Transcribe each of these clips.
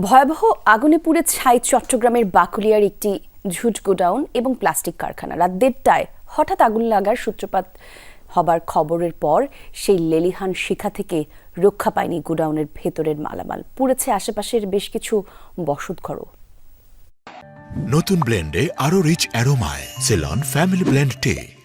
ভয়াবহ আগুনে পুড়ে ছাই চট্টগ্রামের বাকুলিয়ার একটি ঝুট গোডাউন এবং প্লাস্টিক কারখানা। রাত দেড়টায় হঠাৎ আগুন লাগার সূত্রপাত হবার খবরের পর সেই লেলিহান শিখা থেকে রক্ষা পায়নি গোডাউনের ভেতরের মালামাল। পুড়েছে আশেপাশের বেশ কিছু বসতঘরও নতুন ব্লেন্ডে আরও rich অ্যারোমায়। Ceylon, family blend tea.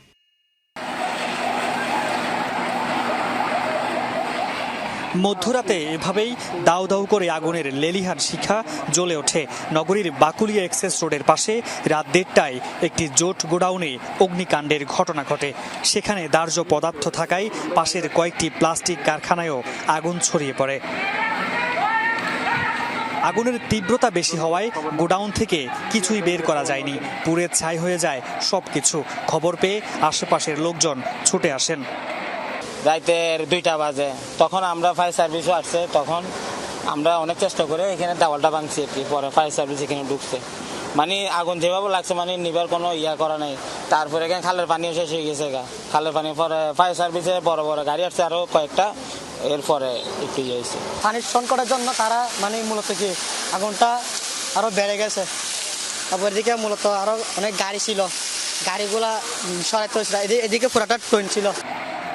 মধ্যরাতে এভাবেই দাউ দাউ করে আগুনের লেলিহান শিখা জ্বলে ওঠে। নগরীর বাকুলিয়া এক্সেস রোডের পাশে রাত দেড়টায় একটি জোট গোডাউনে অগ্নিকাণ্ডের ঘটনা ঘটে। সেখানে দার্য পদার্থ থাকায় পাশের কয়েকটি প্লাস্টিক কারখানায়ও আগুন ছড়িয়ে পড়ে। আগুনের তীব্রতা বেশি হওয়ায় গোডাউন থেকে কিছুই বের করা যায়নি। পুড়ে ছাই হয়ে যায় সব কিছু খবর পেয়ে আশেপাশের লোকজন ছুটে আসেন। রাতের দুইটা বাজে। তখন আমরা ফায়ার সার্ভিসও আসছে, তখন আমরা অনেক চেষ্টা করে এখানে দেওয়ালটা ভাঙছি আর কি, পরে ফায়ার সার্ভিস এখানে ঢুকছে। মানে আগুন যেভাবে লাগছে মানে নিবার কোনো ইয়া করা নেই। তারপরে এখানে খালের পানিও শেষ হয়ে গেছে গা। খালের পানি পরে ফায়ার সার্ভিসে বড় বড় গাড়ি আসছে আরও কয়েকটা। এরপরে একটু ইয়ে হয়েছে। পানির সংকটের জন্য তারা মানে মূলত কি, আগুনটা আরও বেড়ে গেছে। তারপর এদিকে মূলত আরও অনেক গাড়ি ছিল। গাড়িগুলা সরাইতে এদিকে পুরাটা ট্রেন ছিল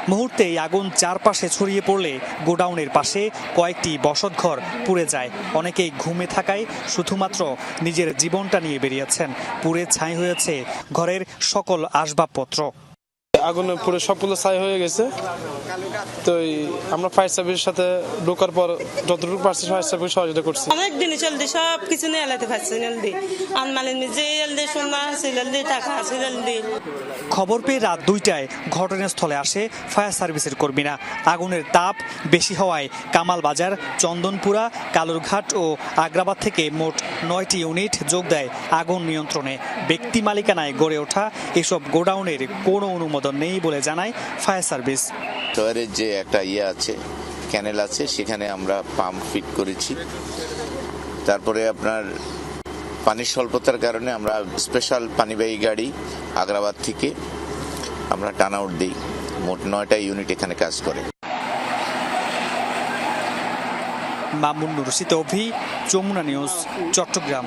মুহূর্তেই আগুন চারপাশে ছড়িয়ে পড়লে গোডাউনের পাশে কয়েকটি বসতঘর পুড়ে যায়। অনেকেই ঘুমে থাকায় শুধুমাত্র নিজের জীবনটা নিয়ে বেরিয়েছেন। পুড়ে ছাই হয়েছে ঘরের সকল আসবাবপত্র। আগুনে পুরো সবগুলো ছাই হয়ে গেছে। তো এই আমরা ফায়ার সার্ভিসের সাথে ঢোকার পর যতটুকু পারছি ফায়ার সার্ভিস সহযোগিতা করছি। অনেক দিনই চলদি সব কিছু নিয়ে এলাতে পারছি জলদি। আনমালিন যে জলদি সোনা আছে জলদি টাকা আছে জলদি। খবর পেয়ে রাত দুইটায় ঘটনাস্থলে আসে ফায়ার সার্ভিসের কর্মীরা। আগুনের তাপ বেশি হওয়ায় কামাল বাজার চন্দনপুরা কালুরঘাট ও আগ্রাবাদ থেকে মোট নয়টি ইউনিট যোগ দেয় আগুন নিয়ন্ত্রণে। ব্যক্তি মালিকানায় গড়ে ওঠা এসব গোডাউনের কোনো অনুমোদন নেই বলে জানায় ফায়ার সার্ভিস। শহরের যে একটা ইয়ে আছে ক্যানেল আছে সেখানে আমরা পাম্প ফিট করেছি। তারপরে আপনার পানির স্বল্পতার কারণে আমরা স্পেশাল পানিবাহী গাড়ি আগ্রাবাদ থেকে আমরা টান আউট দিই মোট নয়টা ইউনিট এখানে কাজ করে। মামুন নুরসিত অভি যমুনা নিউজ চট্টগ্রাম।